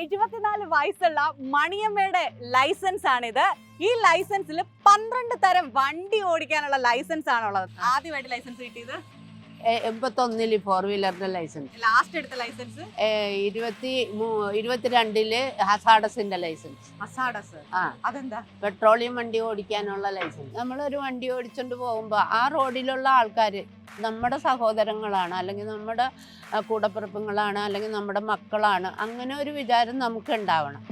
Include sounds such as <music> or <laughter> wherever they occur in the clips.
എഴുപത്തിനാല് വയസ്സുള്ള മണിയമ്മയുടെ ലൈസൻസ് ആണിത്. ഈ ലൈസൻസിൽ പന്ത്രണ്ട് തരം വണ്ടി ഓടിക്കാനുള്ള ലൈസൻസ് ആണുള്ളത്. ആദ്യമായിട്ട് ലൈസൻസ് കിട്ടിയത്? എൺപത്തൊന്നിൽ ഫോർ വീലറിന്റെ ലൈസൻസ് ലാസ്റ്റ് എടുത്ത ലൈസൻസ് ഇരുപത്തി ഇരുപത്തിരണ്ടിൽ ഹസാഡസിന്റെ ലൈസൻസ് ഹസാഡസ്. ആ. അതെന്താ? പെട്രോളിയം വണ്ടി ഓടിക്കാനുള്ള ലൈസൻസ് നമ്മൾ ഒരു വണ്ടി ഓടിച്ചോണ്ട് പോകുമ്പോൾ ആ റോഡിലുള്ള ആൾക്കാർ നമ്മുടെ സഹോദരങ്ങളാണ് അല്ലെങ്കിൽ നമ്മുടെ കൂടപ്പിറപ്പുകളാണ് അല്ലെങ്കിൽ നമ്മുടെ മക്കളാണ് അങ്ങനെ ഒരു വിചാരം നമുക്ക് ഉണ്ടാവണം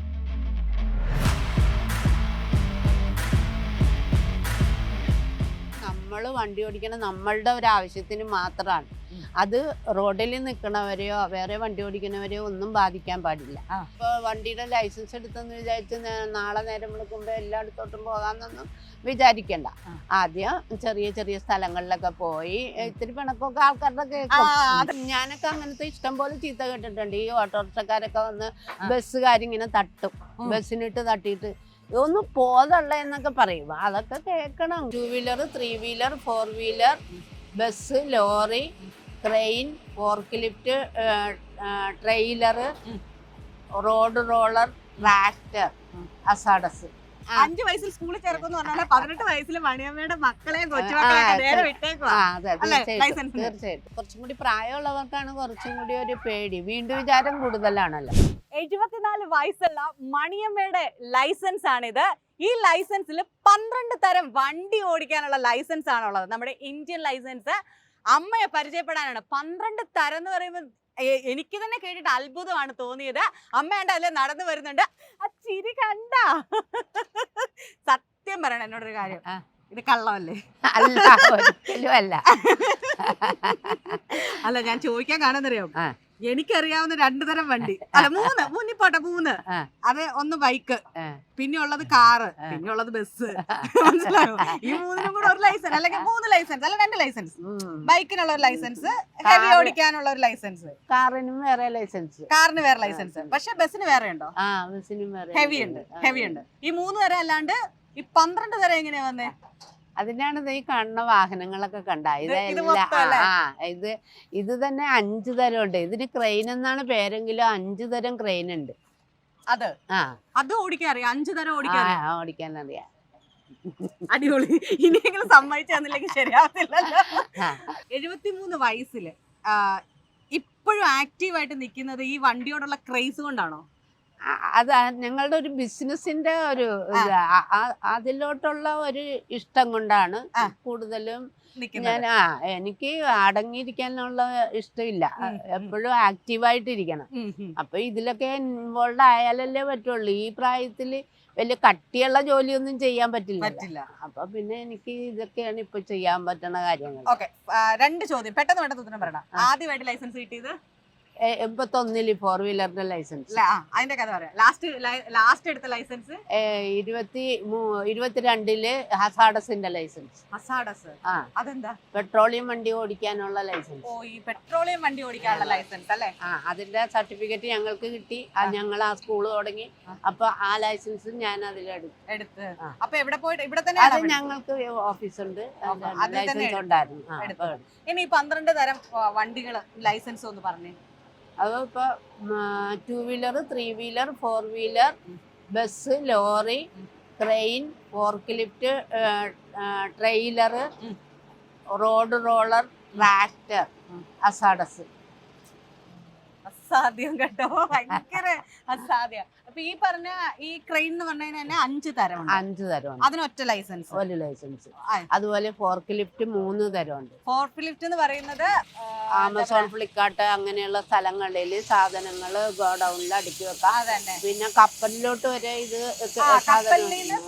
നമ്മൾ വണ്ടി ഓടിക്കണം നമ്മളുടെ ഒരു ആവശ്യത്തിന് മാത്രമാണ്. അത് റോഡിൽ നിൽക്കണവരെയോ വേറെ വണ്ടി ഓടിക്കുന്നവരെയോ ഒന്നും ബാധിക്കാൻ പാടില്ല. ഇപ്പോൾ വണ്ടിയുടെ ലൈസൻസ് എടുത്തെന്ന് വിചാരിച്ച് നാളെ നേരം വിളിക്കുമ്പോൾ എല്ലായിടത്തോട്ടും പോകാമെന്നൊന്നും വിചാരിക്കണ്ട. ആദ്യം ചെറിയ ചെറിയ സ്ഥലങ്ങളിലൊക്കെ പോയി ഇത്തിരി പിണക്കൊക്കെ ആൾക്കാരുടെ കേൾക്കും ഞാനൊക്കെ അങ്ങനത്തെ ഇഷ്ടം പോലെ ചീത്ത കേട്ടിട്ടുണ്ട്. ഈ ഓട്ടോറിക്ഷക്കാരൊക്കെ വന്ന് ബസ് ബസ്സുകാരിങ്ങനെ തട്ടും. ബസ്സിനിട്ട് തട്ടിയിട്ട് ഒന്ന് പോതള്ള എന്നൊക്കെ പറയും. അതൊക്കെ കേൾക്കണം two wheeler three wheeler four wheeler bus lorry crane fork lift trailer road roller tractor hazardous അഞ്ചു വയസ്സിൽ സ്കൂളിൽ ചേർക്കുന്നു പറഞ്ഞാൽ പതിനെട്ട് വയസ്സിൽ മണിയമ്മയുടെ മക്കളെയും കൊച്ചുമക്കളെയൊക്കെ ആ, നേരെ വിട്ടേക്കുവാ. തീർച്ചയായിട്ടും. കുറച്ചും കൂടി പ്രായമുള്ളവർക്കാണ് കുറച്ചും കൂടി ഒരു പേടി. വീണ്ടും വിചാരം കൂടുതലാണല്ലോ. എഴുപത്തിനാല് വയസ്സുള്ള മണിയമ്മയുടെ ലൈസൻസ് ആണിത്. ഈ ലൈസൻസിൽ പന്ത്രണ്ട് തരം വണ്ടി ഓടിക്കാനുള്ള ലൈസൻസ് ആണുള്ളത്. നമ്മുടെ ഇന്ത്യൻ ലൈസൻസ് അമ്മയെ പരിചയപ്പെടാനാണ്. പന്ത്രണ്ട് തരം എന്ന് പറയുമ്പോൾ എനിക്ക് തന്നെ കേട്ടിട്ട് അത്ഭുതമാണ് തോന്നിയത്. അമ്മയുടെ അതിൽ നടന്നു വരുന്നുണ്ട്. ആ ചിരി കണ്ട. സത്യം പറയണം എന്നോടൊരു കാര്യം. ഇത് കള്ളമല്ലേ? അല്ല അല്ല. അല്ല ഞാൻ ചോദിക്കാൻ കാണുന്നറിയാം. എനിക്കറിയാവുന്ന രണ്ടു തരം വണ്ടി. അല്ല മൂന്ന് മൂന്നി മൂന്ന്. അതെ ഒന്ന് ബൈക്ക് പിന്നെ ഉള്ളത് കാറ് പിന്നെ ഉള്ളത് ബസ്. മനസ്സിലായോ? ഈ മൂന്നിനും കൂടെ ഒരു ലൈസൻസ് അല്ലെങ്കിൽ മൂന്ന് ലൈസൻസ് അല്ല രണ്ട് ലൈസൻസ്. ബൈക്കിനുള്ള ഒരു ലൈസൻസ് ഹെവി. ഓടിക്കാനുള്ള ഒരു ലൈസൻസ് കാറിനും വേറെ ലൈസൻസ് കാറിന് വേറെ ലൈസൻസ് പക്ഷെ ബസ്സിന് വേറെ ഉണ്ടോ? ബസ്സിനും ഹെവി ഉണ്ട് ഹെവി ഉണ്ട്. ഈ മൂന്ന് തരം അല്ലാണ്ട് ഈ പന്ത്രണ്ട് തരം എങ്ങനെയാ വന്നേ? അതിനാണ് ഈ കാണുന്ന വാഹനങ്ങളൊക്കെ കണ്ട. ഇത് ഇത് ഇതെല്ലാം? ആ ഇത് ഇത് തന്നെ അഞ്ചു തരം ഉണ്ട് ഇതിന് ക്രെയിൻ എന്നാണ് പേരെങ്കിലും അഞ്ചു തരം ക്രെയിൻ ഉണ്ട്. അത്? ആ. അത് ഓടിക്കാൻ അറിയാം. അഞ്ചു തരം ഓടിക്കാൻ ഓടിക്കാൻ അറിയാം. അടിപൊളി. ഇനിയെങ്കിലും സമ്മതിച്ചു തന്നില്ലെങ്കിൽ ശരിയാവത്തില്ലല്ലോ. എഴുപത്തിമൂന്ന് വയസ്സിൽ ഇപ്പോഴും ആക്റ്റീവായിട്ട് നിൽക്കുന്നത് ഈ വണ്ടിയോടുള്ള ക്രേസ് കൊണ്ടാണോ? അത് ഞങ്ങളുടെ ഒരു ബിസിനസിന്റെ ഒരു അതിലോട്ടുള്ള ഒരു ഇഷ്ടം കൊണ്ടാണ് കൂടുതലും ഞാൻ ആ എനിക്ക് അടങ്ങിയിരിക്കാനുള്ള ഇഷ്ടമില്ല. എപ്പോഴും ആക്റ്റീവായിട്ടിരിക്കണം. അപ്പൊ ഇതിലൊക്കെ ഇൻവോൾവ് ആയാലല്ലേ പറ്റുള്ളൂ. ഈ പ്രായത്തിൽ വലിയ കട്ടിയുള്ള ജോലിയൊന്നും ചെയ്യാൻ പറ്റില്ല. അപ്പൊ പിന്നെ എനിക്ക് ഇതൊക്കെയാണ് ഇപ്പൊ ചെയ്യാൻ പറ്റുന്ന കാര്യങ്ങൾ. ഓക്കെ. രണ്ട് ചോദ്യം. പെട്ടെന്ന് പെട്ടെന്ന് ഉത്തരം പറയണം. ആദ്യമായിട്ട് ലൈസൻസ് കിട്ടിയത്? എൺപത്തൊന്നിൽ ഫോർ വീലറിന്റെ ലൈസൻസ് അതിന്റെ കഥ പറയാം. ലാസ്റ്റ് ലാസ്റ്റ് എടുത്ത ലൈസൻസ് ഇരുപത്തി ഇരുപത്തിരണ്ടിൽ ഹസാഡസിന്റെ ലൈസൻസ് ഹസാഡസ്? അതെന്താ? പെട്രോളിയം വണ്ടി ഓടിക്കാനുള്ള ലൈസൻസ് ഓ ഈ പെട്രോളിയം വണ്ടി ഓടിക്കാനുള്ള ലൈസൻസ് അല്ലേ? ആ അതിന്റെ സർട്ടിഫിക്കറ്റ് ഞങ്ങൾക്ക് കിട്ടി. ഞങ്ങൾ ആ സ്കൂൾ തുടങ്ങി. അപ്പൊ ആ ലൈസൻസ് ഞാൻ അതിലെടുത്തു എടുത്ത്. അപ്പൊ എവിടെ പോയിട്ട് ഇവിടെ തന്നെ അത് ഞങ്ങൾക്ക് ഓഫീസുണ്ട് ഉണ്ട്. ലൈസൻസ്. ഉണ്ടായിരുന്നു. ഇനി പന്ത്രണ്ട് തരം വണ്ടികൾ ലൈസൻസ് ഒന്ന് പറഞ്ഞേ. അത് ഇപ്പോൾ two wheeler three wheeler four wheeler bus lorry train crane fork lift trailer road roller tractor hazardous അസാധ്യം കേട്ടോ. <laughs> ഭയങ്കര അസാധ്യം. അപ്പൊ ഈ പറഞ്ഞ ഈ ക്രെയിൻ എന്ന് പറഞ്ഞു തന്നെ അഞ്ച് തരം അഞ്ച് തരം അതിനൊറ്റ ലൈസൻസ് ഒരു ലൈസൻസ് അതുപോലെ ഫോർക്ക് ലിഫ്റ്റ് മൂന്ന് തരമുണ്ട്. ഫോർക്ക് ലിഫ്റ്റ് എന്ന് പറയുന്നത് ആമസോൺ ഫ്ലിപ്കാർട്ട് അങ്ങനെയുള്ള സ്ഥലങ്ങളിൽ സാധനങ്ങൾ ഗോഡൌണിൽ അടുക്കി വെക്കാം. അതന്നെ. പിന്നെ കപ്പലിലോട്ട് വരെ ഇത്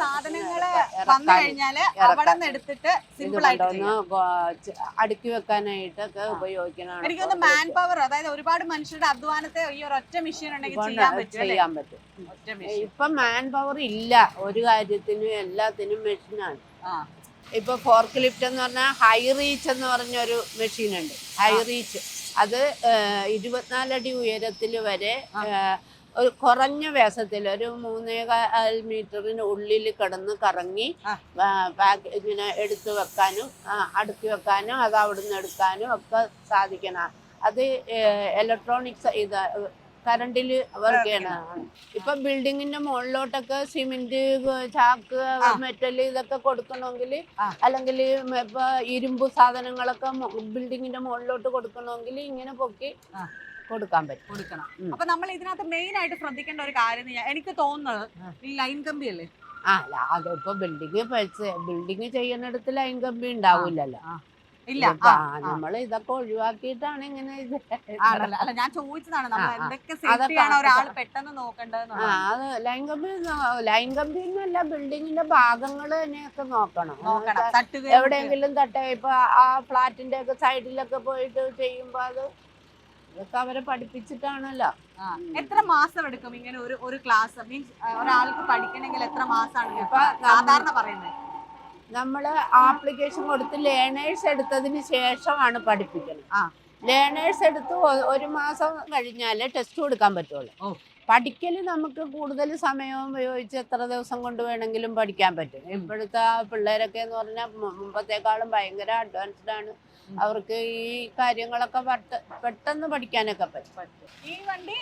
സാധനങ്ങൾ വന്നു കഴിഞ്ഞാൽ അവിടെ നിന്ന് എടുത്തിട്ട് സിമ്പിൾ ആയിട്ട് അടുക്കി വെക്കാനായിട്ടൊക്കെ ഉപയോഗിക്കണം എനിക്കൊന്ന് മാൻ പവർ അതായത് ഒരുപാട് മനുഷ്യരുടെ അധ്വാനത്തെ ഈ ഒരൊറ്റ ഒറ്റ മെഷീൻ ഉണ്ടെങ്കിൽ ചെയ്യാൻ പറ്റും ചെയ്യാൻ പറ്റും. ഒറ്റ മെഷീൻ ഇപ്പൊ മാൻ പവർ ഇല്ല. ഒരു കാര്യത്തിനും എല്ലാത്തിനും മെഷീനാണ് ഇപ്പൊ ഫോർക്ക് ലിഫ്റ്റ് എന്ന് പറഞ്ഞാൽ ഹൈ റീച്ച് എന്ന് പറഞ്ഞ ഒരു മെഷീൻ ഉണ്ട് ഹൈ റീച്ച് അത് ഇരുപത്തിനാലടി ഉയരത്തിൽ വരെ ഒരു കുറഞ്ഞ വ്യാസത്തിൽ ഒരു മൂന്നേകാൽ മീറ്ററിന് ഉള്ളിൽ കിടന്ന് കറങ്ങി പാക്ക് ഇങ്ങനെ എടുത്തു വെക്കാനും അടുക്കി വെക്കാനും അത് അവിടുന്ന് എടുക്കാനും ഒക്കെ സാധിക്കണം. അത് ഇലക്ട്രോണിക്സ് ഇത് കറണ്ടിൽ വർക്ക് ചെയ്യണതാണ് ഇപ്പൊ ബിൽഡിങ്ങിന്റെ മുകളിലോട്ടൊക്കെ സിമെന്റ് ചാക്ക്. മെറ്റൽ ഇതൊക്കെ കൊടുക്കണമെങ്കിൽ അല്ലെങ്കിൽ ഇപ്പൊ ഇരുമ്പ് സാധനങ്ങളൊക്കെ ബിൽഡിങ്ങിന്റെ മുകളിലോട്ട് കൊടുക്കണമെങ്കിൽ ഇങ്ങനെ പൊക്കി കൊടുക്കാൻ പറ്റും. കൊടുക്കണം. അപ്പൊ നമ്മൾ ഇതിനകത്ത് മെയിൻ ആയിട്ട് ശ്രദ്ധിക്കേണ്ട ഒരു കാര്യം എനിക്ക് തോന്നുന്നത് ഈ ലൈൻ കമ്പി അല്ലേ? ആ അല്ല അതിപ്പോ ബിൽഡിങ് ബിൽഡിങ് ചെയ്യുന്നിടത്ത് ലൈൻ കമ്പി ഉണ്ടാവില്ലല്ലോ. ഇല്ല. നമ്മൾ. ഇതൊക്കെ ഒഴിവാക്കിയിട്ടാണ് ഇങ്ങനെ അല്ല ഞാൻ ചോദിച്ചതാണ് നമ്മൾ. എന്തൊക്കെ സേഫ്റ്റിയാണ് ഒരാൾ പെട്ടെന്ന് നോക്കേണ്ടത് അത് ലൈൻ കമ്പി ലൈൻ കമ്പി എന്നല്ല ബിൽഡിങ്ങിന്റെ ഭാഗങ്ങൾ തന്നെയൊക്കെ നോക്കണം. നോക്കണം. എവിടെയെങ്കിലും തട്ട ഇപ്പൊ ആ ഫ്ലാറ്റിന്റെ ഒക്കെ സൈഡിലൊക്കെ പോയിട്ട് ചെയ്യുമ്പോ അത് ഇതൊക്കെ അവരെ പഠിപ്പിച്ചിട്ടാണല്ലോ. എത്ര മാസം എടുക്കും ഇങ്ങനെ ഒരു ഒരു ക്ലാസ് മീൻസ് ഒരാൾക്ക് പഠിക്കണമെങ്കിൽ എത്ര മാസമാണ് ഇപ്പൊ സാധാരണ പറയുന്നത്? നമ്മൾ ആപ്ലിക്കേഷൻ കൊടുത്ത് ലേണേഴ്സ് എടുത്തതിന് ശേഷമാണ് പഠിപ്പിക്കുന്നത് ആ. ലേണേഴ്സ് എടുത്ത് ഒരു മാസം കഴിഞ്ഞാലേ ടെസ്റ്റ് കൊടുക്കാൻ പറ്റുള്ളൂ. പഠിക്കൽ നമുക്ക് കൂടുതൽ സമയവും ഉപയോഗിച്ച് എത്ര ദിവസം കൊണ്ട് വേണമെങ്കിലും പഠിക്കാൻ പറ്റും. ഇപ്പോഴത്തെ പിള്ളേരൊക്കെ എന്ന് പറഞ്ഞാൽ മുമ്പത്തേക്കാളും ഭയങ്കര അഡ്വാൻസ്ഡ് ആണ്. അവർക്ക് ഈ കാര്യങ്ങളൊക്കെ പെട്ട- പെട്ടെന്ന് പഠിക്കാനൊക്കെ പറ്റും. ഈ വണ്ടി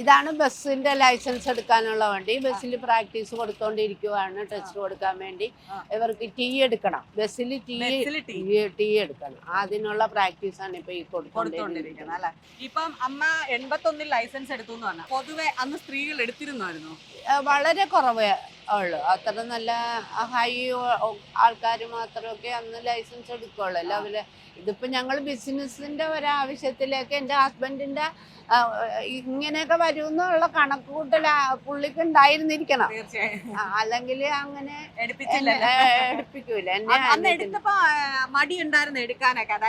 ഇതാണ് ബസ്സിന്റെ ലൈസൻസ് എടുക്കാനുള്ള വണ്ടി. ബസ്സിൽ പ്രാക്ടീസ് കൊടുത്തോണ്ടിരിക്കുവാണ്. ടെസ്റ്റ് കൊടുക്കാൻ വേണ്ടി. ഇവർക്ക് ടീ എടുക്കണം. ബസ്സിൽ ടീ എടുക്കണം. അതിനുള്ള പ്രാക്ടീസ് ആണ് ഇപ്പൊ ഈ കൊടുത്തോണ്ടിരിക്കുന്നത് അല്ലെ? ഇപ്പം അമ്മ എൺപത്തൊന്നിൽ ലൈസൻസ് എടുത്തു എന്ന് പറഞ്ഞു പൊതുവെ അന്ന് സ്ത്രീകൾ എടുത്തിരുന്നായിരുന്നു വളരെ കുറവേ. ഉള്ളു അത്ര നല്ല ഹൈ ആൾക്കാർ മാത്രമൊക്കെ അന്ന് ലൈസൻസ് എടുക്കുള്ളൂ. അല്ല അവർ ഇതിപ്പോ ഞങ്ങൾ ബിസിനസിന്റെ ഒരാവശ്യത്തിലേക്ക് എന്റെ ഹസ്ബൻഡിന്റെ ഇങ്ങനെയൊക്കെ വരുമെന്നുള്ള കണക്കുകൂട്ടൽ പുള്ളിക്ക് ഉണ്ടായിരുന്നിരിക്കണം. അല്ലെങ്കിൽ അങ്ങനെ എടുപ്പിക്കൂല.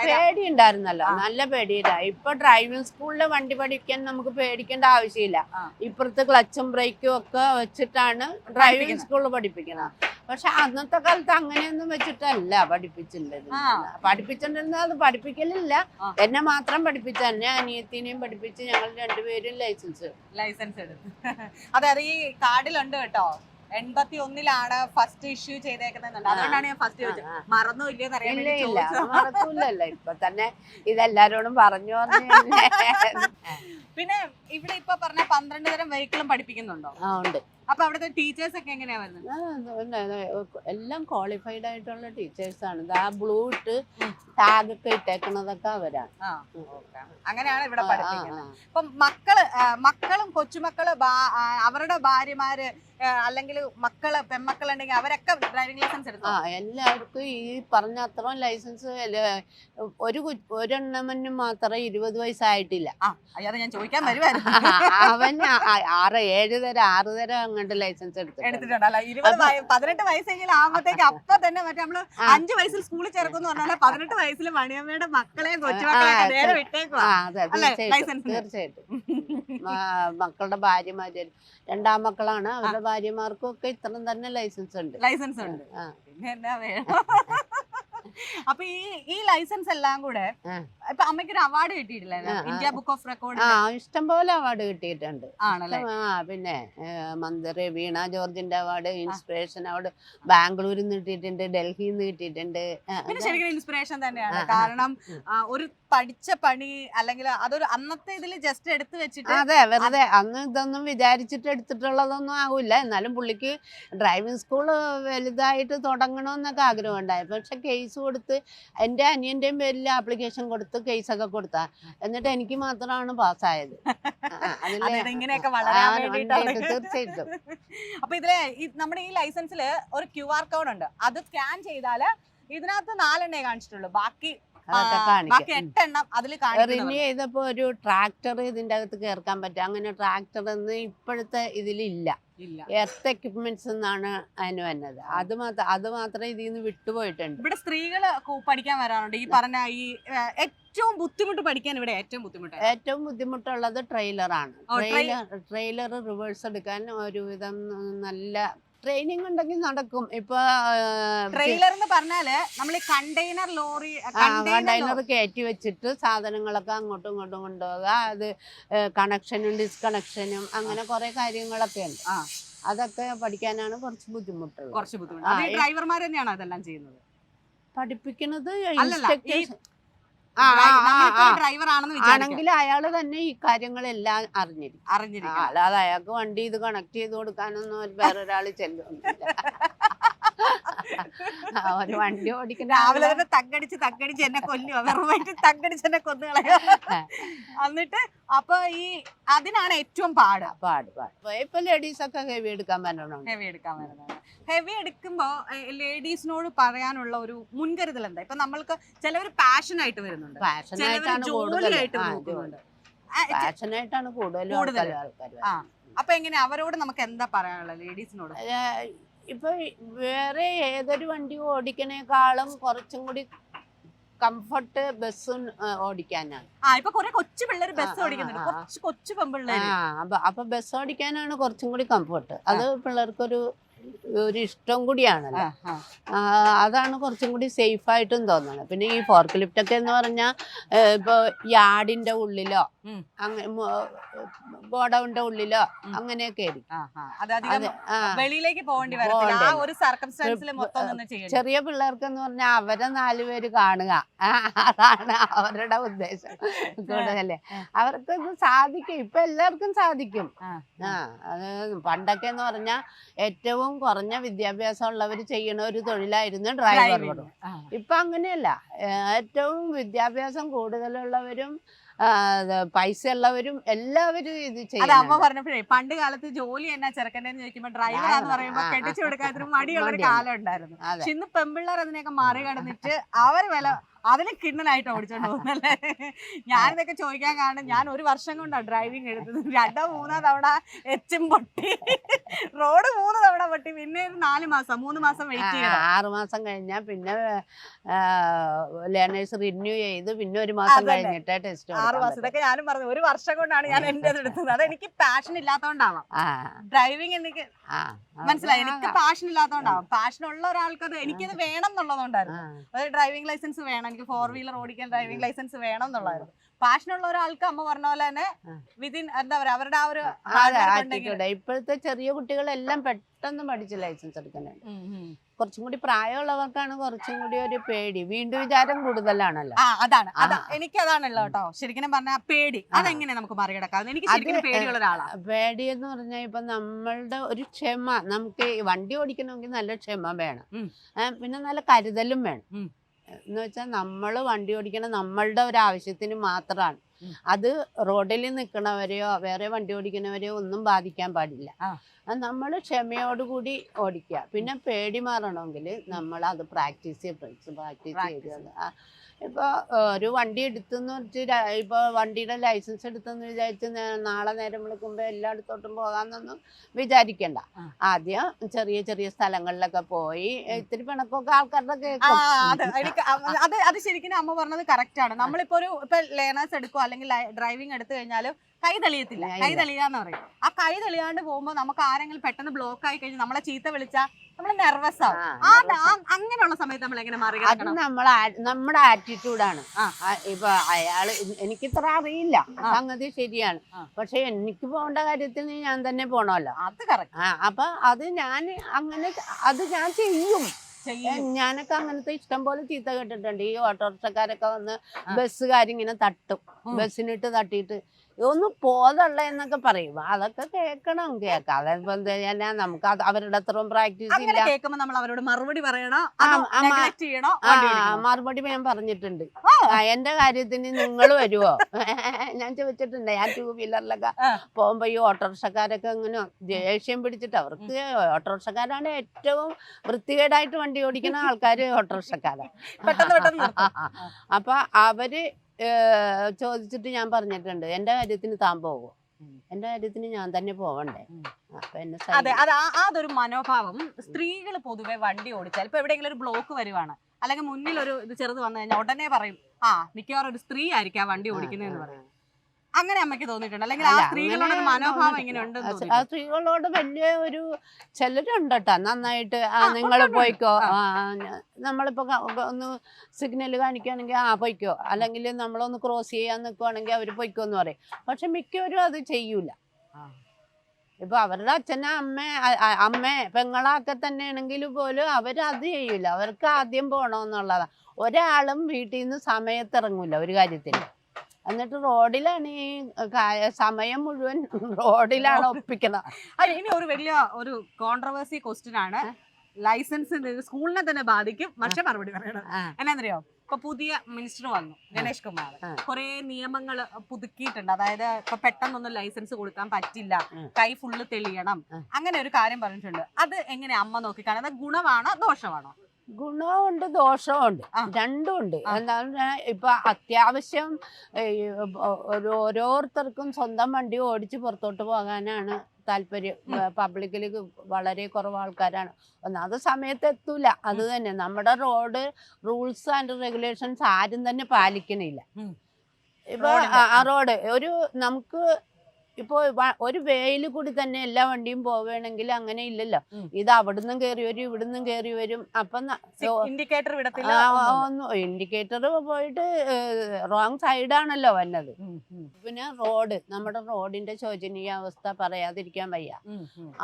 പേടി ഉണ്ടായിരുന്നല്ലോ നല്ല പേടിയില്ല ഇപ്പൊ ഡ്രൈവിംഗ് സ്കൂളിലെ വണ്ടി പഠിക്കാൻ നമുക്ക് പേടിക്കേണ്ട ആവശ്യമില്ല. ഇപ്പുറത്ത് ക്ലച്ചും ബ്രേക്കും ഒക്കെ വെച്ചിട്ടാണ് ഡ്രൈവിംഗ് പഠിപ്പിക്കുന്നത്. സ്കൂളിൽ പഠിപ്പിക്കണം. പക്ഷെ അന്നത്തെ കാലത്ത് അങ്ങനെയൊന്നും വെച്ചിട്ടല്ല പഠിപ്പിച്ചിട്ടുള്ളത് ആ. പഠിപ്പിച്ചിട്ടുണ്ടെങ്കിൽ അത് പഠിപ്പിക്കലില്ല. എന്നെ മാത്രം പഠിപ്പിച്ച എന്നെ അനിയത്തിനെയും പഠിപ്പിച്ച് ഞങ്ങൾ രണ്ടുപേരും ലൈസൻസ് ലൈസൻസ് എടുത്തു. <laughs> അതെ അത് ഈ കാർഡിലുണ്ട് കേട്ടോ. എൺപത്തി ഒന്നിലാണ് ഫസ്റ്റ് ഇഷ്യൂ ചെയ്തേക്കുന്നത് അതുകൊണ്ടാണ് ഞാൻ ഫസ്റ്റ് ചോദിച്ചത്. മറന്നോ അറിയാൻ ഇപ്പൊ തന്നെ ഇതെല്ലാരോടും പറഞ്ഞു പറഞ്ഞു <laughs> പിന്നെ ഇവിടെ ഇപ്പൊ പറഞ്ഞ പന്ത്രണ്ട് തരം വെഹിക്കിളും പഠിപ്പിക്കുന്നുണ്ടോ? ആ ഉണ്ട്. അപ്പൊ അവിടുത്തെ ടീച്ചേഴ്സ് ഒക്കെ എങ്ങനെയാ വരുന്നത് എല്ലാം ക്വാളിഫൈഡ് ആയിട്ടുള്ള ടീച്ചേഴ്സ് ആണ്. ആ ബ്ലൂ ഇട്ട്. ടാഗ് ഒക്കെ ഇട്ടേക്കുന്നതൊക്കെ അവരാണ് അങ്ങനെയാണ് ഇവിടെ പഠിപ്പിക്കുന്നത്. ആ. ഇപ്പൊ മക്കൾ മക്കളും കൊച്ചുമക്കൾ അവരുടെ ഭാര്യമാര് അല്ലെങ്കിൽ മക്കൾ പെമ്മക്കളുണ്ടെങ്കിൽ അവരൊക്കെ ഡ്രൈവിംഗ് ലൈസൻസ് എടുക്കും ആ എല്ലാവർക്കും ഈ പറഞ്ഞ അത്രയും ലൈസൻസ് ഒരു ഒരെണ്ണമനും മാത്രമേ ഇരുപത് വയസ്സായിട്ടില്ല. ഞാൻ ചോദിക്കാൻ വരുമായിരുന്നു അവൻ ആറ് ഏഴ് തരം ആറ് തരം അങ്ങോട്ട് ലൈസൻസ് എടുത്തിട്ടുണ്ട്. അല്ല ഇരുപത് പതിനെട്ട് വയസ്സെങ്കിലും ആവുമ്പത്തേക്ക് <laughs> അപ്പൊ തന്നെ മറ്റേ നമ്മൾ അഞ്ചു വയസ്സിൽ സ്കൂളിൽ ചേർക്കുന്നു പറഞ്ഞാൽ <laughs> പതിനെട്ട് വയസ്സിൽ മണിയമ്മയുടെ മക്കളെയും കൊച്ചുമക്കളെയും നേരെ വിട്ടേക്കുവാ? തീർച്ചയായിട്ടും മക്കളുടെ ഭാര്യമാര് രണ്ടാം മക്കളാണ്. അവരുടെ ഭാര്യമാർക്കും ഒക്കെ ഇത്രയും തന്നെ ലൈസൻസ് ഉണ്ട്. ലൈസൻസ് ഉണ്ട്. ആ. പിന്നെ എന്നാ വേണം? <laughs> അപ്പൊ ഈ ഈ ലൈസൻസ് എല്ലാം കൂടെ. ഇപ്പൊ അമ്മയ്ക്ക് ഒരു അവാർഡ് കിട്ടിയിട്ടില്ലേ ആ, ആ. ഇന്ത്യ ബുക്ക് ഓഫ് റെക്കോർഡ് ആ ഇഷ്ടം പോലെ അവാർഡ് കിട്ടിയിട്ടുണ്ട്. ആണല്ലേ? ആ പിന്നെ മന്ത്രി വീണ ജോർജിന്റെ അവാർഡ് ഇൻസ്പിറേഷൻ അവാർഡ് ബാംഗ്ലൂരിൽ നിന്ന് കിട്ടിയിട്ടുണ്ട് ഡൽഹിയിൽ നിന്ന് കിട്ടിയിട്ടുണ്ട്. പിന്നെ ശരിക്കും ഇൻസ്പിറേഷൻ തന്നെയാണ്. കാരണം ഒരു പഠിച്ച പണി അല്ലെങ്കിൽ അതൊരു അന്നത്തെ ഇതിൽ ജസ്റ്റ് എടുത്തു വെച്ചിട്ട് അതെ വെറുതെ അന്ന് ഇതൊന്നും വിചാരിച്ചിട്ട് എടുത്തിട്ടുള്ളതൊന്നും ആകൂല എന്നാലും പുള്ളിക്ക് ഡ്രൈവിംഗ് സ്കൂൾ വലുതായിട്ട് തുടങ്ങണമെന്നൊക്കെ ആഗ്രഹം ഉണ്ടായി പക്ഷെ കേസ് കൊടുത്ത് എന്റെ അനിയന്റെയും പേരിൽ ആപ്ലിക്കേഷൻ കൊടുത്ത് കേസൊക്കെ കൊടുത്താ. എന്നിട്ട് എനിക്ക് മാത്രമാണ് പാസ്സായത് ഇങ്ങനെയൊക്കെ തീർച്ചയായിട്ടും. അപ്പൊ ഇതിലെ നമ്മുടെ ഈ ലൈസൻസിൽ ഒരു ക്യു ആർ കോഡ് ഉണ്ട്. അത് സ്കാൻ ചെയ്താൽ ഇതിനകത്ത് നാലെണ്ണേ കാണിച്ചിട്ടുള്ളൂ. ബാക്കി ബാക്കി എട്ടെണ്ണം അതിൽ റിന്യൂ ചെയ്തപ്പോ ഒരു ട്രാക്ടർ ഇതിന്റെ അകത്ത് കേൾക്കാൻ പറ്റും. അങ്ങനെ ട്രാക്ടർ ഒന്നും ഇപ്പോഴത്തെ ഇതിലില്ല. എർത്ത് എക്യുപ്മെന്റ്സ് എന്നാണ് അതിന് വന്നത്. അത് മാത്രം അത് മാത്രമേ ഇതിൽ നിന്ന് വിട്ടുപോയിട്ടുണ്ട്. ഇവിടെ സ്ത്രീകൾ പഠിക്കാൻ വരാറുണ്ട്. ഈ പറഞ്ഞ ഈ ഏറ്റവും ബുദ്ധിമുട്ട് പഠിക്കാൻ ഇവിടെ ഏറ്റവും ബുദ്ധിമുട്ട് ഏറ്റവും ബുദ്ധിമുട്ടുള്ളത് ട്രെയിലറാണ്. ട്രെയിലർ ട്രെയിലർ റിവേഴ്സ് എടുക്കാൻ ഒരുവിധം നല്ല ട്രെയിനിങ് ഉണ്ടെങ്കിൽ നടക്കും. ഇപ്പൊ ട്രെയിലർ എന്ന് പറഞ്ഞാൽ നമ്മൾ ഈ കണ്ടെയ്നർ ലോറി. കണ്ടെയ്നർ കയറ്റി വെച്ചിട്ട് സാധനങ്ങളൊക്കെ അങ്ങോട്ടും ഇങ്ങോട്ടും കൊണ്ടുപോകുക അത് കണക്ഷനും ഡിസ്കണക്ഷനും അങ്ങനെ കുറെ കാര്യങ്ങളൊക്കെ ഉണ്ട്. ആ. അതൊക്കെ പഠിക്കാനാണ് കുറച്ച് ബുദ്ധിമുട്ടുള്ളത്. കുറച്ച് ബുദ്ധിമുട്ട്. ഡ്രൈവർമാർ തന്നെയാണ് അതെല്ലാം ചെയ്യുന്നത്? പഠിപ്പിക്കുന്നത് ഡ്രൈവർ ആണെന്ന് ആണെങ്കിൽ അയാൾ തന്നെ ഈ കാര്യങ്ങളെല്ലാം അറിഞ്ഞിരിക്കും അറിഞ്ഞിരിക്കും അല്ലാതെ അയാൾക്ക് വണ്ടി ഇത് കണക്ട് ചെയ്ത് കൊടുക്കാനൊന്നും വേറൊരാൾ വേറൊരാൾ ചെല്ലുന്നില്ല ഒരു വണ്ടി ഓടിക്കുന്ന രാവിലെ തന്നെ തങ്കടിച്ച് തങ്കടിച്ച് എന്നെ കൊല്ലുക വെറുമായിട്ട് തങ്കടിച്ച് എന്നെ കൊന്നു കളയുക എന്നിട്ട് അപ്പൊ ഈ അതിനാണ് ഏറ്റവും പാട്. പാട് പാട്. ഇപ്പൊ ലേഡീസ് ഒക്കെ ഹെവി എടുക്കാൻ പറ്റണം ഹെവി എടുക്കാൻ പറ്റണം ഹെവി എടുക്കുമ്പോ ലേഡീസിനോട് പറയാനുള്ള ഒരു മുൻകരുതൽ എന്താ? ഇപ്പൊ നമ്മൾക്ക് ചിലവർ പാഷൻ ആയിട്ട് വരുന്നുണ്ട് പാഷൻ ആയിട്ടാണ് ജോലിയായിട്ട് പോകുന്നുണ്ട് പാഷനായിട്ടാണ് കൂടുതലും ആൾക്കാർ അപ്പൊ എങ്ങനെ? അവരോട് നമുക്ക് എന്താ പറയാനുള്ളത് ലേഡീസിനോട് ഇപ്പൊ വേറെ ഏതൊരു വണ്ടി ഓടിക്കണേക്കാളും കുറച്ചും കൂടി കംഫർട്ട് ബസ്സും ഓടിക്കാനാണ്. ആ ഇപ്പൊ കുറെ കൊച്ചു പിള്ളേർ ബസ് ഓടിക്കുന്നുണ്ട്. ആ. കൊച്ചു അപ്പൊ ബസ് ഓടിക്കാനാണ് കുറച്ചും കൂടി കംഫർട്ട് അത് പിള്ളേർക്കൊരു ഒരു ഇഷ്ടം കൂടിയാണല്ലോ അതാണ് കുറച്ചും കൂടി സേഫ് ആയിട്ടും തോന്നുന്നത്. പിന്നെ ഈ ഫോർക്ക് ലിഫ്റ്റ് ഒക്കെ എന്ന് പറഞ്ഞാൽ ഇപ്പൊ യാർഡിന്റെ ഉള്ളിലോ അങ്ങനെ ഗോഡൌണിന്റെ ഉള്ളിലോ. അങ്ങനെയൊക്കെ വെളിയിലേക്ക് പോകേണ്ടി ചെറിയ പിള്ളേർക്ക് എന്ന് പറഞ്ഞാൽ അവരെ നാലുപേര് കാണുക. അതാണ് അവരുടെ ഉദ്ദേശം. കൂടുതലല്ലേ. അവർക്ക് ഇത് സാധിക്കും. ഇപ്പൊ എല്ലാവർക്കും സാധിക്കും. ആ, ആ അത് പണ്ടൊക്കെ എന്ന് പറഞ്ഞാൽ ഏറ്റവും കുറഞ്ഞ വിദ്യാഭ്യാസം ഉള്ളവർ ചെയ്യണ ഒരു തൊഴിലായിരുന്നു ഡ്രൈവർ. ഇപ്പൊ അങ്ങനെയല്ല. ഏറ്റവും വിദ്യാഭ്യാസം കൂടുതലുള്ളവരും പൈസ ഉള്ളവരും എല്ലാവരും ഇത് ചെയ്യും അമ്മ ചെയ്യുന്നുണ്ട് പറഞ്ഞപ്പോഴേ പണ്ട് കാലത്ത് ജോലി എന്നാ ചെറുക്കന്റെ ചോദിക്കുമ്പോ ഡ്രൈവറാന്ന് പറയുമ്പോ ആ, ആ, കെട്ടിച്ചു ആ, മടിയുള്ള ഒരു കാലം ഉണ്ടായിരുന്നു. പക്ഷെ ഇന്ന് പെമ്പിള്ളേർ അതിനെയൊക്കെ മറികടന്നിട്ട് അവർ വില അതിന് കിണ്ണനായിട്ട് ഓടിച്ചോണ്ട് പോകുന്നല്ലേ ഞാനിതൊക്കെ ചോദിക്കാൻ കാരണം ഞാൻ ഒരു വർഷം കൊണ്ടാണ് ഡ്രൈവിംഗ് എടുത്തത്. രണ്ടോ മൂന്നോ തവണ എച്ചും പൊട്ടി. റോഡ് മൂന്ന് തവണ പൊട്ടി. പിന്നെ ഒരു നാല് മാസം മൂന്ന് മാസം വെയിറ്റ് ചെയ്യണം. ആറ് മാസം കഴിഞ്ഞാൽ പിന്നെ ലേണേഴ്സ് റിന്യൂ ചെയ്ത് പിന്നെ ഒരു മാസം കഴിഞ്ഞിട്ട് ടെസ്റ്റ് ആറ് മാസം ഇതൊക്കെ ഞാനും പറഞ്ഞു ഒരു വർഷം കൊണ്ടാണ് ഞാൻ എന്റെ എടുത്തത്. അത് എനിക്ക് പാഷൻ ഇല്ലാത്തതുകൊണ്ടാവാം ഡ്രൈവിംഗ് എനിക്ക് മനസ്സിലായി. എനിക്ക് പാഷൻ ഇല്ലാത്തതുകൊണ്ടാവാം പാഷൻ ഉള്ള ഒരാൾക്ക് അത് എനിക്കത് വേണം എന്നുള്ളതുകൊണ്ടായിരുന്നു. ഡ്രൈവിംഗ് ലൈസൻസ് വേണം. എനിക്ക് ഫോർ വീലർ ഓടിക്കാൻ ഡ്രൈവിംഗ് ലൈസൻസ് വേണം എന്നുള്ളതായിരുന്നു പാഷനുള്ള ഒരാൾക്ക് അമ്മ പറഞ്ഞ പോലെ തന്നെ. വിതിൻ എന്താ പറയാ അവരുടെ ആ ഒരു ഇപ്പോഴത്തെ ചെറിയ കുട്ടികളെല്ലാം പെട്ടെന്ന് പഠിച്ച് ലൈസൻസ് എടുക്കുന്നുണ്ട് കുറച്ചും കൂടി പ്രായമുള്ളവർക്കാണ് കുറച്ചും കൂടി ഒരു പേടി. വീണ്ടും വിചാരം കൂടുതലാണല്ലോ. അതാണ്. എനിക്ക് അതാണല്ലോ കേട്ടോ. ശരിക്കും പറഞ്ഞാൽ പേടി. അതെങ്ങനെ നമുക്ക് മറികടക്കാം എനിക്ക് ശരിക്കും പേടിയുള്ള ഒരാളാണ് പേടി എന്ന് പറഞ്ഞാൽ ഇപ്പൊ നമ്മളുടെ ഒരു ക്ഷമ നമുക്ക് വണ്ടി ഓടിക്കണമെങ്കിൽ നല്ല ക്ഷമ വേണം. പിന്നെ നല്ല കരുതലും വേണം. എന്ന് വെച്ചാൽ നമ്മൾ വണ്ടി ഓടിക്കണ നമ്മളുടെ ഒരു ആവശ്യത്തിന് മാത്രമാണ് അത് റോഡിൽ നിൽക്കണവരെയോ വേറെ വണ്ടി ഓടിക്കുന്നവരെയോ ഒന്നും ബാധിക്കാൻ പാടില്ല. നമ്മൾ ക്ഷമയോടുകൂടി ഓടിക്കുക. പിന്നെ പേടി മാറണമെങ്കിൽ നമ്മൾ അത് പ്രാക്ടീസ് ചെയ്യും പ്രാക്ടീസ് ചെയ്ത് ഇപ്പോൾ ഒരു വണ്ടി എടുത്തെന്ന് വെച്ച് ഇപ്പോൾ ഇപ്പൊ വണ്ടിയുടെ ലൈസൻസ് എടുത്തെന്ന് വിചാരിച്ച് നാളെ നേരം വിളിക്കുമ്പോൾ എല്ലായിടത്തോട്ടും പോകാമെന്നൊന്നും വിചാരിക്കണ്ട. ആദ്യം ചെറിയ ചെറിയ സ്ഥലങ്ങളിലൊക്കെ പോയി ഇത്തിരി പിണക്കൊക്കെ ആൾക്കാരുടെ കേൾക്കും അത് അത് ശരിക്കും അമ്മ പറഞ്ഞത് കറക്റ്റ് ആണ്. നമ്മളിപ്പോ ഒരു ഇപ്പൊ ലേണേഴ്സ് എടുക്കുക അല്ലെങ്കിൽ ഡ്രൈവിംഗ് എടുത്തു കഴിഞ്ഞാലും കൈ തെളിയത്തില്ല. കൈ തെളിയാന്ന് പറയും. ആ കൈ തെളിയാണ്ട് പോകുമ്പോ നമുക്ക് ആരെങ്കിലും പെട്ടെന്ന് ബ്ലോക്ക് ആയി കഴിഞ്ഞാൽ നമ്മളെ ചീത്ത വിളിച്ചാൽ നമ്മൾ നെർവസ് ആവും. ആ, അങ്ങനെയുള്ള സമയത്ത് നമ്മൾ എങ്ങനെ അത് മറികടക്കണം നമ്മളെ നമ്മുടെ ആറ്റിറ്റ്യൂഡാണ്. ഇപ്പൊ അയാൾ എനിക്കിത്ര അറിയില്ല. സംഗതി ശരിയാണ്. ആ. പക്ഷെ എനിക്ക് പോകേണ്ട കാര്യത്തിൽ ഞാൻ തന്നെ പോണല്ലോ അത് കറക്റ്റ് ആ അപ്പൊ അത് ഞാൻ അങ്ങനെ അത് ഞാൻ ചെയ്യും. ഏ, ചെയ്യും ഞാനൊക്കെ അങ്ങനത്തെ ഇഷ്ടം പോലെ ചീത്ത കേട്ടിട്ടുണ്ട്. ഈ ഓട്ടോറിക്ഷക്കാരൊക്കെ വന്ന്. ബസ്സുകാരിങ്ങനെ തട്ടും. ബസ്സിനിട്ട് തട്ടിയിട്ട് ഒന്ന് പോതള്ള എന്നൊക്കെ പറയും അതൊക്കെ കേൾക്കണം കേൾക്കാം. അതിപ്പോ എന്താ ചെയ്യാനാ നമുക്ക് അത് അവരുടെ അത്രയും പ്രാക്ടീസ് ഇല്ല. നമ്മൾ അവരോട് മറുപടി പറയണോ? മറുപടി ഞാൻ പറഞ്ഞിട്ടുണ്ട്. എന്റെ കാര്യത്തിന് നിങ്ങൾ വരുവോ? <laughs> ഞാൻ ചോദിച്ചിട്ടുണ്ട്. ഞാൻ ടൂ വീലറിലൊക്കെ. പോകുമ്പോ ഈ ഓട്ടോറിക്ഷക്കാരൊക്കെ ഇങ്ങനെ ദേഷ്യം പിടിച്ചിട്ട് അവർക്ക് ഓട്ടോറിക്ഷക്കാരാണ് ഏറ്റവും വൃത്തികേടായിട്ട് വണ്ടി ഓടിക്കുന്ന ആൾക്കാര് ഓട്ടോറിക്ഷക്കാരാണ് പെട്ടെന്ന് പെട്ടെന്ന് നിർത്തും. <laughs> അപ്പൊ അവർ ചോദിച്ചിട്ട് ഞാൻ പറഞ്ഞിട്ടുണ്ട്. എന്റെ കാര്യത്തിന് താൻ പോകുമോ. എന്റെ കാര്യത്തിന് ഞാൻ തന്നെ പോവണ്ടേ? അതെ അത് അതൊരു മനോഭാവം. സ്ത്രീകൾ പൊതുവെ വണ്ടി ഓടിച്ചാൽ ഇപ്പൊ എവിടെയെങ്കിലും ഒരു ബ്ലോക്ക് വരുവാണ്. അല്ലെങ്കിൽ മുന്നിൽ ഒരു ഇത് ചെറുത് വന്നു കഴിഞ്ഞാൽ ഉടനെ പറയും ആ മിക്കവാറും ഒരു സ്ത്രീ ആയിരിക്കും ആ വണ്ടി ഓടിക്കുന്നതെന്ന് പറയും. അങ്ങനെ അമ്മയ്ക്ക് തോന്നിയിട്ടുണ്ട്. അല്ലെങ്കിൽ ആ സ്ത്രീകളോട് മനോഭാവം ഉണ്ടെന്ന് ആ. സ്ത്രീകളോട് വലിയ ഒരു ചിലരുണ്ട് കേട്ടോ നന്നായിട്ട് ആ, നിങ്ങൾ. പോയിക്കോ. നമ്മളിപ്പോ ഒന്ന് സിഗ്നൽ കാണിക്കുകയാണെങ്കിൽ ആ പോയിക്കോ. അല്ലെങ്കിൽ നമ്മളൊന്ന് ക്രോസ് ചെയ്യാൻ നിൽക്കുവാണെങ്കിൽ അവർ പോയിക്കോ എന്ന് പറയും. പക്ഷെ മിക്കവരും അത് ചെയ്യൂല. ഇപ്പൊ അവരുടെ അച്ഛനെ അമ്മ അമ്മ പെങ്ങളൊക്കെ തന്നെ ആണെങ്കിൽ പോലും അവരത് അത് ചെയ്യൂല. അവർക്ക് ആദ്യം പോകണമെന്നുള്ളതാ ഒരാളും വീട്ടിൽ നിന്ന് സമയത്തിറങ്ങൂല ഒരു കാര്യത്തിൽ എന്നിട്ട് റോഡിലാണ് ഈ സമയം മുഴുവൻ റോഡിലാണ് ഒപ്പിക്കുന്നത് അല്ല ഇനി ഒരു വലിയ ഒരു കോൺട്രവേഴ്സി ക്വസ്റ്റ്യൻ ആണ്. ലൈസൻസ് സ്കൂളിനെ തന്നെ ബാധിക്കും. പക്ഷെ മറുപടി പറയണം. എന്നാന്നറിയോ? ഇപ്പൊ പുതിയ മിനിസ്റ്റർ വന്നു ഗണേഷ് കുമാർ. കുറെ നിയമങ്ങൾ പുതുക്കിയിട്ടുണ്ട്. അതായത് ഇപ്പൊ പെട്ടെന്നൊന്നും ലൈസൻസ് കൊടുക്കാൻ പറ്റില്ല. കൈ ഫുള്ള് തെളിയണം. അങ്ങനെ ഒരു കാര്യം പറഞ്ഞിട്ടുണ്ട്. അത് എങ്ങനെ അമ്മ നോക്കിക്കാണുന്നത്? ഗുണമാണോ? ദോഷമാണോ? ഗുണമുണ്ട് ദോഷമുണ്ട് രണ്ടുമുണ്ട്. രണ്ടും ഉണ്ട് ആ. എന്താ ഇപ്പൊ അത്യാവശ്യം ഓരോരുത്തർക്കും സ്വന്തം വണ്ടി ഓടിച്ച് പുറത്തോട്ട് പോകാനാണ് താല്പര്യം. പബ്ലിക്കിലേക്ക് വളരെ കുറവ് ആൾക്കാരാണ്. ഒന്നാമത് സമയത്ത് എത്തൂല. അത് തന്നെ. നമ്മുടെ റോഡ് റൂൾസ് ആൻഡ് റെഗുലേഷൻസ് ആരും തന്നെ പാലിക്കണില്ല. ഇപ്പൊ ആ. റോഡ് ഒരു നമുക്ക് ഇപ്പോൾ ഒരു വേയിൽ കൂടി തന്നെ എല്ലാ വണ്ടിയും പോവുകയാണെങ്കിൽ അങ്ങനെ ഇല്ലല്ലോ. ഇത് അവിടുന്നും കയറി വരും ഇവിടുന്നും കയറി വരും. അപ്പം ഇൻഡിക്കേറ്റർ ഇൻഡിക്കേറ്റർ പോയിട്ട് റോങ് സൈഡാണല്ലോ വന്നത്. പിന്നെ റോഡ് നമ്മുടെ റോഡിന്റെ ശോചനീയാവസ്ഥ പറയാതിരിക്കാൻ വയ്യ.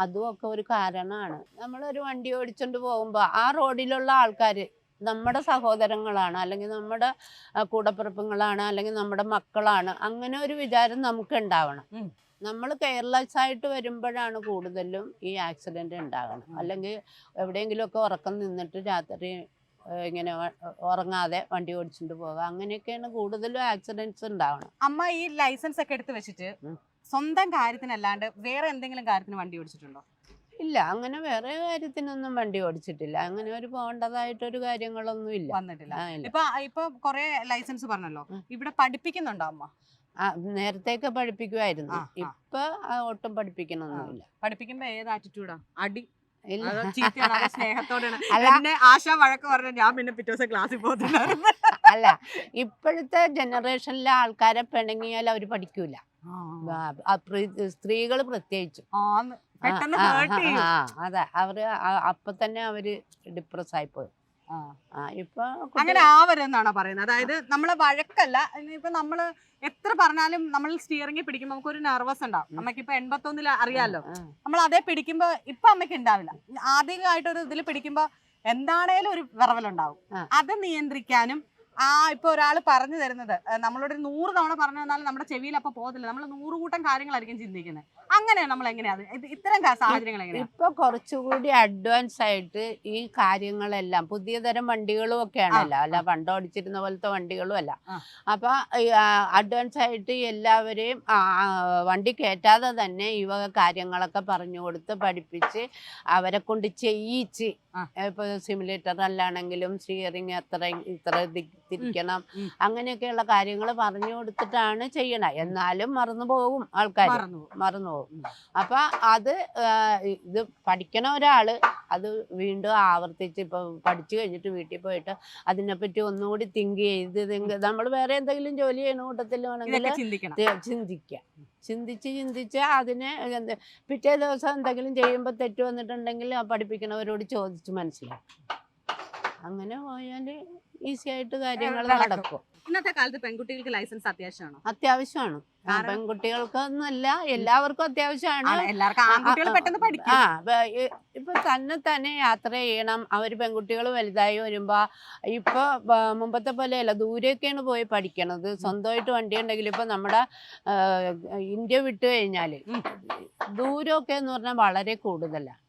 അതും ഒക്കെ ഒരു കാരണമാണ്. നമ്മളൊരു വണ്ടി ഓടിച്ചോണ്ട് പോകുമ്പോൾ ആ റോഡിലുള്ള ആൾക്കാർ നമ്മുടെ സഹോദരങ്ങളാണ് അല്ലെങ്കിൽ നമ്മുടെ കൂടപ്പിറപ്പുകളാണ് കൂടപ്പിറപ്പുങ്ങളാണ് അല്ലെങ്കിൽ നമ്മുടെ മക്കളാണ് അങ്ങനെ ഒരു വിചാരം നമുക്ക് ഉണ്ടാവണം. നമ്മൾ കെയർലെസ് ആയിട്ട് വരുമ്പോഴാണ് കൂടുതലും ഈ ആക്സിഡന്റ് ഉണ്ടാകണം. അല്ലെങ്കിൽ എവിടെയെങ്കിലുമൊക്കെ ഉറക്കം നിന്നിട്ട് രാത്രി ഇങ്ങനെ ഉറങ്ങാതെ വണ്ടി ഓടിച്ചിട്ട് പോകാം അങ്ങനെയൊക്കെയാണ് കൂടുതലും ആക്സിഡന്റ്സ് ഉണ്ടാവണം അമ്മ ഈ ലൈസൻസ് ഒക്കെ എടുത്ത് വെച്ചിട്ട് സ്വന്തം കാര്യത്തിനല്ലാണ്ട് വേറെ എന്തെങ്കിലും കാര്യത്തിന് വണ്ടി ഓടിച്ചിട്ടുണ്ടോ? ഇല്ല. അങ്ങനെ വേറെ കാര്യത്തിനൊന്നും വണ്ടി ഓടിച്ചിട്ടില്ല. അങ്ങനെ ഒരു പോകേണ്ടതായിട്ടൊരു കാര്യങ്ങളൊന്നും ഇല്ല. വന്നിട്ടില്ല. ആ, ഇല്ല. ഇപ്പൊ ഇപ്പൊ കൊറേ ലൈസൻസ് പറഞ്ഞല്ലോ. ഇവിടെ പഠിപ്പിക്കുന്നുണ്ടോ അമ്മ? ആ, നേരത്തെയൊക്കെ പഠിപ്പിക്കുമായിരുന്നു ആ, ആ. ഇപ്പൊ ആ, ഒട്ടും പഠിപ്പിക്കണമൊന്നുമില്ല പഠിപ്പിക്കുമ്പോ ഏത് ആറ്റിറ്റ്യൂഡാ അടി? ഇല്ല. അതോ ചീത്തയാണോ അതോ സ്നേഹത്തോടെയാണ്? <laughs> അല്ല. എന്നെ ആശാ വഴക്ക് പറഞ്ഞു ഞാൻ പിന്നെ പിറ്റേ ദിവസം ക്ലാസ്സിൽ പോകത്തില്ലായിരുന്നു. <laughs> അല്ല. ഇപ്പോഴത്തെ ജനറേഷനിലെ ആൾക്കാരെ പിണങ്ങിയാൽ അവർ പഠിക്കൂല. സ്ത്രീകൾ പ്രത്യേകിച്ചും ആ, ആ, ആ, ചെയ്യും ആ, അതെ. അവർ അപ്പൊ തന്നെ അവർ ഡിപ്രസ് ആയിപ്പോയി. അങ്ങനെ ആവരെന്നാണോ പറയുന്നത്? അതായത് നമ്മളെ വഴക്കല്ല ഇപ്പൊ നമ്മൾ എത്ര പറഞ്ഞാലും നമ്മൾ സ്റ്റിയറിംഗ് പിടിക്കുമ്പോൾ നമുക്ക് ഒരു നെർവസ് ഉണ്ടാവും. അമ്മയ്ക്ക് ഇപ്പൊ എൺപത്തൊന്നിൽ അറിയാലോ. നമ്മൾ അതേ പിടിക്കുമ്പോ ഇപ്പൊ അമ്മയ്ക്ക് ഉണ്ടാവില്ല ആദ്യമായിട്ട് ഒരു ഇതിൽ പിടിക്കുമ്പോ എന്താണേലും ഒരു വിറവലുണ്ടാവും. അത് നിയന്ത്രിക്കാനും ആ ഇപ്പൊ ഒരാൾ പറഞ്ഞു തരുന്നത്. നമ്മളോട് ഒരു നൂറ് തവണ പറഞ്ഞു തന്നാലും നമ്മുടെ ചെവിയിൽ അപ്പൊ പോകത്തില്ല. നമ്മൾ നൂറ് കൂട്ടം കാര്യങ്ങളായിരിക്കും ചിന്തിക്കുന്നത് അങ്ങനെയാണ് നമ്മൾ എങ്ങനെയാണ് ഇത് ഇത്തരം സാഹചര്യങ്ങൾ ഇപ്പൊ കുറച്ചുകൂടി അഡ്വാൻസ് ആയിട്ട് ഈ കാര്യങ്ങളെല്ലാം പുതിയ തരം വണ്ടികളും ഒക്കെ ആണല്ലോ അല്ല പണ്ട് ഓടിച്ചിരുന്ന പോലത്തെ വണ്ടികളും അല്ല. അപ്പൊ അഡ്വാൻസ് ആയിട്ട് എല്ലാവരെയും വണ്ടി കയറ്റാതെ തന്നെ ഈ വക കാര്യങ്ങളൊക്കെ പറഞ്ഞു കൊടുത്ത് പഠിപ്പിച്ച് അവരെ കൊണ്ട് ചെയ്യിച്ച് ഇപ്പൊ സിമുലേറ്റർ അല്ലാണെങ്കിലും സ്റ്റിയറിങ് എത്ര ഇത്ര തിരിക്കണം. അങ്ങനെയൊക്കെയുള്ള കാര്യങ്ങൾ പറഞ്ഞു കൊടുത്തിട്ടാണ് ചെയ്യണത് എന്നാലും മറന്നു പോകും ആൾക്കാർ മറന്നു പോകും. അപ്പൊ അത് ഇത് പഠിക്കണ ഒരാൾ അത് വീണ്ടും ആവർത്തിച്ച് ഇപ്പൊ പഠിച്ചു കഴിഞ്ഞിട്ട് വീട്ടിൽ പോയിട്ട് അതിനെപ്പറ്റി ഒന്നുകൂടി തിങ്ക് ചെയ്ത് നമ്മൾ വേറെ എന്തെങ്കിലും ജോലി ചെയ്യണ കൂട്ടത്തിലാണെങ്കിൽ ചിന്തിക്കാം. ചിന്തിച്ച് ചിന്തിച്ച് അതിനെ പിറ്റേ ദിവസം എന്തെങ്കിലും ചെയ്യുമ്പോൾ തെറ്റ് വന്നിട്ടുണ്ടെങ്കിൽ ആ പഠിപ്പിക്കണവരോട് ചോദിച്ച് മനസ്സിലാക്കും. അങ്ങനെ പോയാൽ ഈസി ആയിട്ട് കാര്യങ്ങൾ നടക്കും. ഇന്നത്തെ കാലത്ത് പെൺകുട്ടികൾക്ക് ലൈസൻസ് അത്യാവശ്യമാണോ? അത്യാവശ്യമാണ്. കാരണം- എല്ലാവർക്കും അത്യാവശ്യമാണ്. ആ, ഇപ്പൊ തന്നെ തന്നെ യാത്ര ചെയ്യണം. അവർ പെൺകുട്ടികൾ വലുതായി വരുമ്പോ ഇപ്പൊ മുമ്പത്തെ പോലെയല്ല ദൂരെയൊക്കെയാണ് പോയി പഠിക്കണത്. സ്വന്തമായിട്ട് വണ്ടി ഉണ്ടെങ്കിൽ ഇപ്പൊ നമ്മുടെ ഇന്ത്യ വിട്ടു കഴിഞ്ഞാൽ. ദൂരമൊക്കെ എന്ന് പറഞ്ഞാൽ വളരെ കൂടുതലാണ്.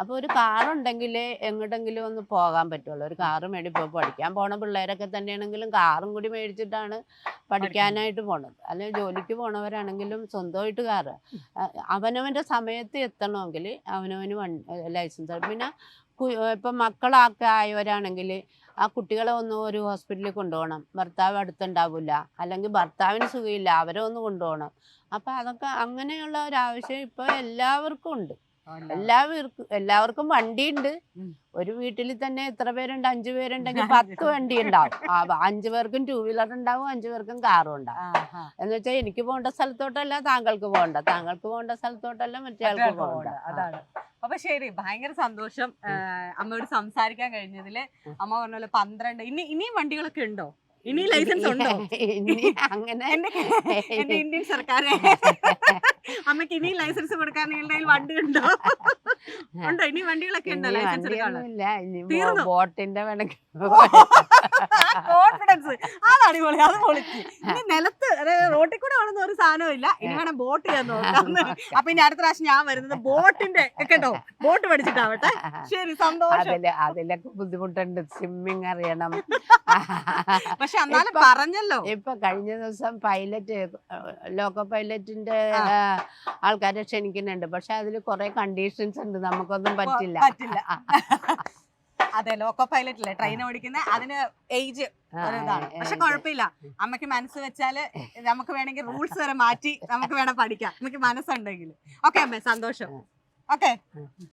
അപ്പൊ ഒരു കാറുണ്ടെങ്കിൽ എങ്ങോട്ടെങ്കിലും ഒന്ന് പോകാൻ പറ്റുള്ളൂ. ഒരു കാറ് മേടി പോയി പഠിക്കാൻ പോണ പിള്ളേരൊക്കെ തന്നെയാണെങ്കിലും കാറും കൂടി മേടിച്ചിട്ടാണ് പഠിക്കാനായിട്ട് പോണത്. അല്ലെങ്കിൽ ജോലിക്ക് പോണവരാണെങ്കിലും സ്വന്തമായിട്ട് കാറ്. അവനവന്റെ സമയത്ത് എത്തണമെങ്കിൽ അവനവന് വണ്ടി ലൈസൻസ് പിന്നെ ഇപ്പൊ ഇപ്പം മക്കളൊക്കെ ആയവരാണെങ്കിൽ ആ കുട്ടികളെ ഒന്ന് ഒരു ഹോസ്പിറ്റലിൽ കൊണ്ടുപോകണം. ഭർത്താവ് അടുത്തുണ്ടാവില്ല. അല്ലെങ്കിൽ ഭർത്താവിന് സുഖമില്ല. അവരെ ഒന്ന് കൊണ്ടുപോകണം. അപ്പം അതൊക്കെ അങ്ങനെയുള്ള ഒരു ആവശ്യം ഇപ്പോൾ എല്ലാവർക്കും ഉണ്ട്. എല്ലാവർക്കും എല്ലാവർക്കും വണ്ടിയുണ്ട്. ഉണ്ട് ഒരു വീട്ടിൽ തന്നെ എത്ര പേരുണ്ട്? അഞ്ചു പേരുണ്ടെങ്കിൽ പത്ത് വണ്ടി ഉണ്ടാവും അഞ്ചു പേർക്കും ടൂ വീലർ ഉണ്ടാവും അഞ്ചു പേർക്കും കാറും ഉണ്ടാവും. എന്ന് വെച്ചാൽ എനിക്ക് പോകേണ്ട സ്ഥലത്തോട്ടല്ല താങ്കൾക്ക് പോകണ്ട. താങ്കൾക്ക് പോകേണ്ട സ്ഥലത്തോട്ടല്ല മറ്റേ ആൾക്ക് പോകണ്ട. അതാണ്. അപ്പൊ ശരി ഭയങ്കര സന്തോഷം അമ്മയോട് സംസാരിക്കാൻ കഴിഞ്ഞതിൽ. അമ്മ പറഞ്ഞ പോലെ പന്ത്രണ്ട്. ഇനി ഇനിയും വണ്ടികളൊക്കെ ഉണ്ടോ? ഇനി ലൈസൻസ് ഉണ്ടോ? <laughs> ഇനി അങ്ങനെ എന്റെ ഇന്ത്യൻ സർക്കാരെ <laughs> അമ്മയ്ക്ക് ഇനി ലൈസൻസ് കൊടുക്കാൻ നിങ്ങളുടെ കയ്യിൽ വണ്ടി ഉണ്ടോ? <laughs> ഉണ്ടോ? ഇനി വണ്ടികളൊക്കെ ഉണ്ടോ ലൈസൻസ് എടുക്കാനുള്ള? ബോട്ടിന്റെ കോൺഫിഡൻസ് അത് അടിപൊളി അത് പൊളിച്ച്. ഇനി നിലത്ത് അതായത് റോട്ടിൽ കൂടെ ഓടുന്ന ഒരു സാധനവും ഇല്ല ഇനി വേണം ബോട്ട് ചെയ്യാൻ നോക്കാം അപ്പൊ ഇനി അടുത്ത പ്രാവശ്യം ഞാൻ വരുന്നത് ബോട്ടിന്റെ കേട്ടോ? ബോട്ട് പഠിച്ചിട്ടാവട്ടെ. ശരി സന്തോഷം. അതിൽ അതിലൊക്കെ ബുദ്ധിമുട്ടുണ്ട്. സ്വിമ്മിങ് അറിയണം. പക്ഷെ എന്നാലും പറഞ്ഞല്ലോ. ഇപ്പൊ കഴിഞ്ഞ ദിവസം പൈലറ്റ് ലോക്കോ പൈലറ്റിന്റെ. ആൾക്കാരെ ക്ഷണിക്കുന്നുണ്ട്. പക്ഷെ അതിൽ കുറെ കണ്ടീഷൻസ് ഉണ്ട്. നമുക്കൊന്നും പറ്റില്ല. പറ്റില്ല. അതെ ലോക്കോ പൈലറ്റ് അല്ലേ ട്രെയിൻ ഓടിക്കുന്ന അതിന് ഏജ് ഒരിതാണ്. പക്ഷെ കുഴപ്പമില്ല. അമ്മയ്ക്ക് മനസ്സ് വെച്ചാൽ നമുക്ക് വേണമെങ്കിൽ റൂൾസ് വരെ മാറ്റി നമുക്ക് വേണം പഠിക്കാം. നമുക്ക് മനസ്സുണ്ടെങ്കിൽ ഓക്കെ അമ്മേ സന്തോഷം. ഓക്കെ.